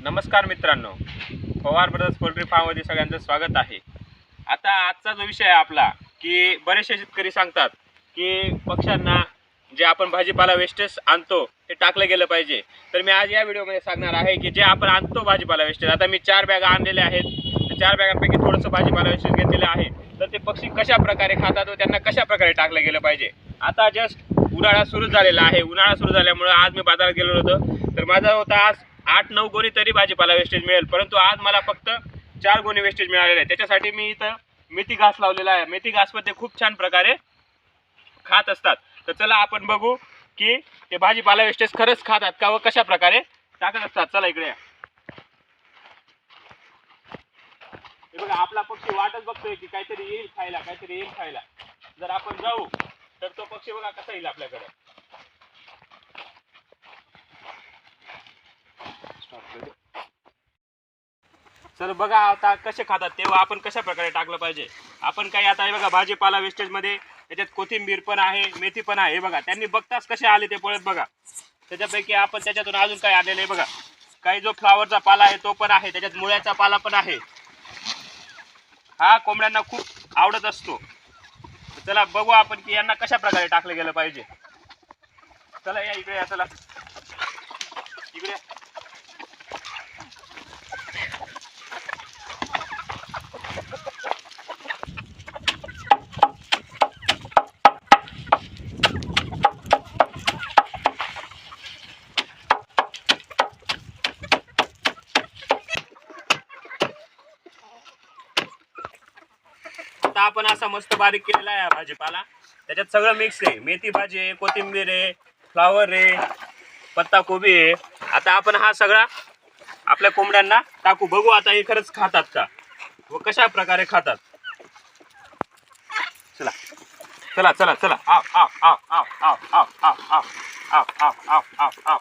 नमस्कार मित्रांनो. Pawar brothers poultry फार्ममध्ये सगळ्यांचं स्वागत आहे. आता आजचा जो विषय आहे आपला की बरेचसे शेतकरी सांगतात की पक्ष्यांना जे आपण भाजीपाला वेस्टेज आणतो ते टाकलं गेलं पाहिजे. तर मी आज या व्हिडिओमध्ये सांगणार आहे की जे आपण आणतो भाजीपाला वेस्टेज आता मी चार बॅगा आणलेल्या आहेत. चार बॅगांपैकी थोडंसं भाजीपाला वेस्टेज घेतलेलं आहे. तर ते पक्षी कशा प्रकारे खातात व त्यांना कशा प्रकारे टाकलं गेलं पाहिजे? आता जस्ट उन्हाळा सुरू झालेला आहे. उन्हाळा सुरू झाल्यामुळं आज मी बाजारात गेलो होतो. तर माझा होता आज आठ नऊ गोणी तरी भाजीपाला वेस्टेज मिळेल. परंतु आज मला फक्त चार गोणी वेस्टेज मिळालेले आहे त्याच्यासाठी मी इथं मेथी घास लावलेला आहे. मेथी घास पण ते खूप छान प्रकारे खात असतात. तर चला आपण बघू की ते भाजीपाला वेस्टेज खरंच खातात का व कशा प्रकारे टाकत असतात. चला इकडे बघा आपला पक्षी वाटच बघतोय की काहीतरी येईल खायला काहीतरी येईल खायला. जर आपण जाऊ तर तो पक्षी बघा कसा येईल आपल्याकडे. सर बघा आता कसे खातात तेव्हा आपण कशा प्रकारे टाकलं पाहिजे? आपण काही आता हे बघा भाजीपाला वेस्टेजमध्ये त्याच्यात कोथिंबीर पण आहे मेथी पण आहे हे बघा. त्यांनी बघताच कसे आले ते पळत बघा. त्याच्यापैकी आपण त्याच्यातून अजून काय आलेलं आहे बघा. काही जो फ्लावरचा पाला आहे तो पण आहे. त्याच्यात मुळ्याचा पाला पण आहे. हा कोंबड्यांना खूप आवडत असतो. चला बघू आपण की यांना कशा प्रकारे टाकलं गेलं पाहिजे. चला या इकडे या चला. इकडे. आता आपण असा मस्त बारीक केलेला आहे भाजीपाला त्याच्यात सगळं मिक्स आहे मेथी भाजी आहे कोथिंबीर आहे फ्लावर आहे पत्ता कोबी आहे आता आपण हा सगळा आपल्या कोंबड्यांना टाकू बघू आता हे खरंच खातात का व कशा प्रकारे खातात चला चला चला चला आव आव आव आव आव आव आव आव आव आव आव आव आव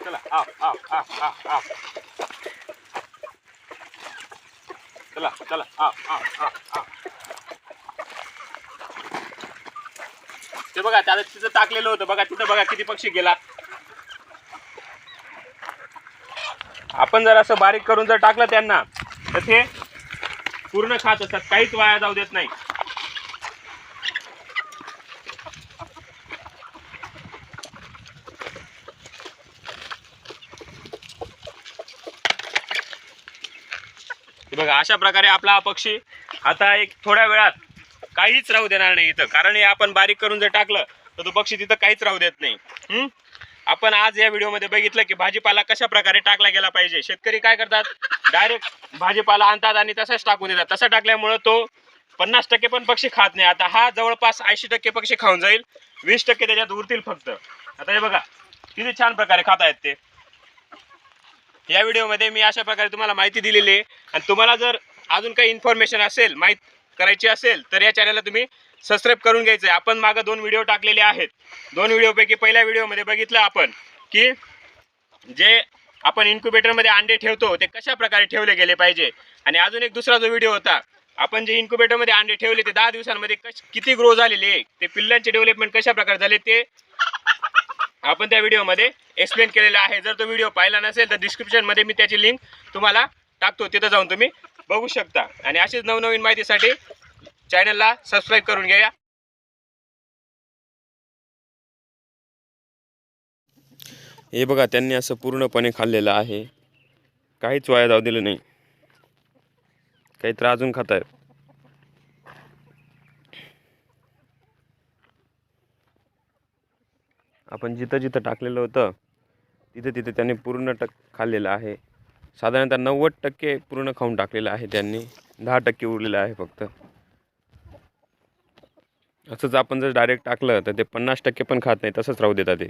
चला आव आव आव आव आव चला चला. आ आ आ आ ते बघा त्याला तिथं टाकलेलं होतं. बघा तिथं बघा किती पक्षी गेला. आपण जर असं बारीक करून जर टाकलं त्यांना तर ते पूर्ण खात असतात. काहीच वाया जाऊ देत नाही हे बघा अशा प्रकारे आपला हा पक्षी आता एक थोड्या वेळात काहीच राहू देणार नाही इथं. कारण हे आपण बारीक करून जर टाकलं तर तो पक्षी तिथं काहीच राहू देत नाही. आपण आज या व्हिडिओमध्ये बघितलं की भाजीपाला कशा प्रकारे टाकला गेला पाहिजे. शेतकरी काय करतात? डायरेक्ट भाजीपाला आणतात आणि तसाच टाकून देतात. तसा टाकल्यामुळं तो पन्नास टक्के पण पक्षी खात नाही. आता हा जवळपास ऐंशी टक्के पक्षी खाऊन जाईल. वीस टक्के त्याच्यात उरतील फक्त. आता हे बघा किती छान प्रकारे खात आहेत ते. या व्हिडिओमध्ये मी अशा प्रकारे तुम्हाला माहिती दिलेली आहे. आणि तुम्हाला जर अजून काही इन्फॉर्मेशन असेल माहीत करायची असेल तर या चॅनलला तुम्ही सबस्क्राईब करून घ्यायचं आहे. आपण मागं दोन व्हिडिओ टाकलेले आहेत. दोन व्हिडिओपैकी पहिल्या व्हिडिओमध्ये बघितलं आपण की जे आपण इन्क्युबेटरमध्ये अंडे ठेवतो ते कशा प्रकारे ठेवले गेले पाहिजे. आणि अजून एक दुसरा जो व्हिडिओ होता आपण जे इन्क्युबेटरमध्ये अंडे ठेवले ते दहा दिवसांमध्ये कश किती ग्रो झालेले ते पिल्लांचे डेव्हलपमेंट कशा प्रकारे झाले ते आपण त्या व्हिडिओमध्ये एक्सप्लेन केलेला आहे. जर तो व्हिडिओ पाहिला नसेल तर डिस्क्रिप्शनमध्ये मी त्याची लिंक तुम्हाला टाकतो. तिथं जाऊन तुम्ही बघू शकता. आणि अशीच नवनवीन माहितीसाठी चॅनलला सबस्क्राईब करून घ्या. हे बघा त्यांनी असं पूर्णपणे खाल्लेलं आहे. काहीच वाया जाऊ दिलं नाही. काही तर अजून खात आहेत आपण जिथं जिथं टाकलेलं होतं तिथे तिथे त्यांनी पूर्ण टक खाल्लेलं आहे. साधारणतः नव्वद टक्के पूर्ण खाऊन टाकलेलं आहे त्यांनी. दहा टक्के उरलेलं आहे फक्त. असंच आपण जर डायरेक्ट टाकलं तर ते पन्नास टक्के पण खात नाही तसंच राहू देतात ते.